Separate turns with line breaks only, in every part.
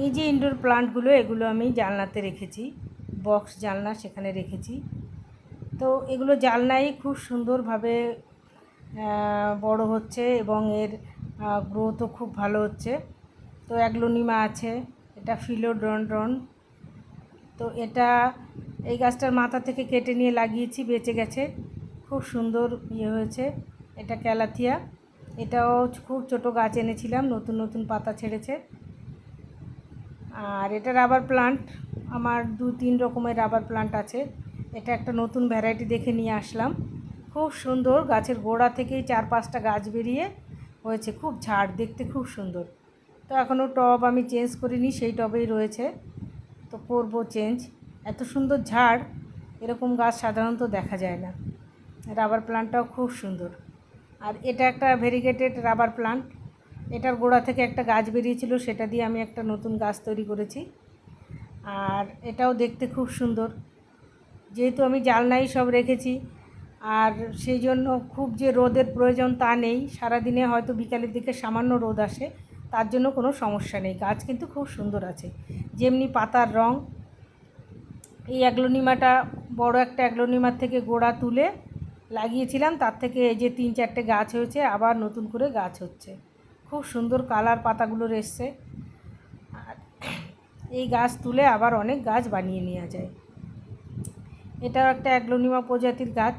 এই যে ইনডোর প্লান্টগুলো এগুলো আমি জানলাতে রেখেছি বক্স জানলা সেখানে রেখেছি। তো এগুলো জানলাই খুব সুন্দরভাবে বড় হচ্ছে এবং এর গ্রোথও খুব ভালো হচ্ছে। তো অ্যাগ্লোনিমা আছে, এটা ফিলোড্রন তো এটা এই গাছটার মাথা থেকে কেটে নিয়ে লাগিয়েছি, বেঁচে গেছে। খুব সুন্দর ইয়ে হয়েছে, এটা ক্যালাথিয়া। এটাও খুব ছোট গাছ এনেছিলাম, নতুন নতুন পাতা ছেড়েছে। আর এটা রাবার প্লান্ট আমার দু তিন রকমের রাবার প্লান্ট আছে। এটা একটা নতুন ভ্যারাইটি দেখে নিয়ে আসলাম। খুব সুন্দর, গাছের গোড়া থেকেই চার পাঁচটা গাছ বেরিয়ে হয়েছে, খুব ঝাড়, দেখতে খুব সুন্দর। তো এখনও টব আমি চেঞ্জ করিনি, সেই টবেই রয়েছে। তো করব চেঞ্জ এত সুন্দর ঝাড়, এরকম গাছ সাধারণত দেখা যায় না। রাবার প্লান্টটাও খুব সুন্দর। আর এটা একটা ভেরিগেটেড রাবার প্লান্ট এটার গোড়া থেকে একটা গাছ বেরিয়েছিল, সেটা দিয়ে আমি একটা নতুন গাছ তৈরি করেছি। আর এটাও দেখতে খুব সুন্দর। যেহেতু আমি জালনাই সব রেখেছি, আর সেই জন্য খুব যে রোদের প্রয়োজন তা নেই। সারাদিনে হয়তো বিকালের দিকে সামান্য রোদ আসে, তার জন্য কোনো সমস্যা নেই। গাছ কিন্তু খুব সুন্দর আছে। যেমনি পাতার রং, এই অ্যাগ্লোনিমাটা বড় একটা অ্যাগ্লোনিমার থেকে গোড়া তুলে লাগিয়েছিলাম, তার থেকে এই যে তিন চারটে গাছ হয়েছে, আবার নতুন করে গাছ হচ্ছে। খুব সুন্দর কালার পাতাগুলোর এসছে। আর এই গাছ তুলে আবার অনেক গাছ বানিয়ে নেওয়া যায়। এটাও একটা অ্যাগ্লোনিমা প্রজাতির গাছ।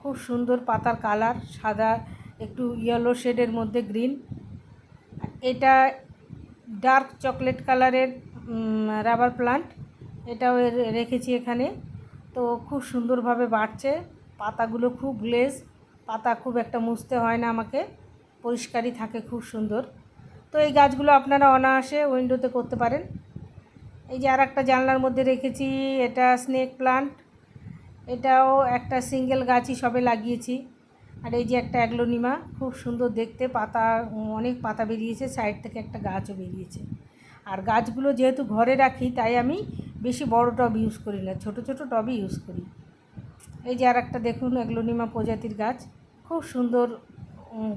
খুব সুন্দর পাতার কালার, সাদা, একটু ইয়েলো শেডের মধ্যে গ্রিন এটা ডার্ক চকলেট কালারের রাবার প্লান্ট এটাও রেখেছি এখানে। তো খুব সুন্দরভাবে বাড়ছে। পাতাগুলো খুব গ্লেজ পাতা খুব একটা মুছতে হয় না আমাকে। পরিষ্কারই থাকে, খুব সুন্দর। তো এই গাছগুলো আপনারা অনায়াসে উইন্ডোতে করতে পারেন। এই যে আর একটা জানলার মধ্যে রেখেছি, এটা স্নেক প্লান্ট। এটাও একটা সিঙ্গেল গাছই সবে লাগিয়েছি। আর এই যে একটা অ্যাগ্লোনিমা, খুব সুন্দর দেখতে, পাতা, অনেক পাতা বেরিয়েছে, সাইড থেকে একটা গাছও বেরিয়েছে। আর গাছগুলো যেহেতু ঘরে রাখি, তাই আমি বেশি বড় টব ইউজ করি না, ছোট ছোট টবই ইউজ করি। এই যে আর একটা দেখুন, অ্যাগ্লোনিমা প্রজাতির গাছ। খুব সুন্দর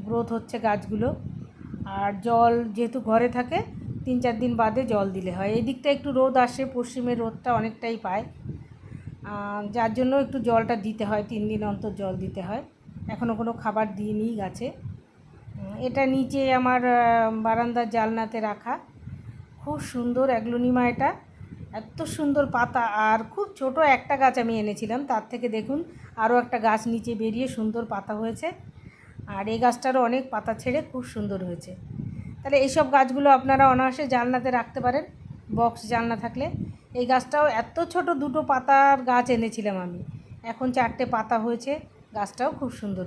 গ্রোথ হচ্ছে গাছগুলো। আর জল যেহেতু ঘরে থাকে, তিন চার দিন বাদে জল দিলে হয়। এই দিকটা একটু রোদ আসে, পশ্চিমের রোদটা অনেকটাই পায়। যার জন্য একটু জলটা দিতে হয়, তিন দিন অন্তর জল দিতে হয়। এখনও কোনো খাবার দিইনি গাছে। এটা নিচে আমার বারান্দার জালনাতে রাখা। খুব সুন্দর অ্যাগ্লোনিমা এটা। এত সুন্দর পাতা। আর খুব ছোট একটা গাছ আমি এনেছিলাম। তার থেকে দেখুন, আরও একটা গাছ নিচে বেরিয়ে সুন্দর পাতা হয়েছে। আর এই গাছটারও অনেক পাতা ছেড়ে খুব সুন্দর হয়েছে। তাহলে এইসব গাছগুলো আপনারা অনায়াসে জানলাতে রাখতে পারেন, বক্স জানলা থাকলে। এই গাছটাও এত ছোট দুটো পাতার গাছ এনেছিলাম আমি। এখন চারটে পাতা হয়েছে, গাছটাও খুব সুন্দর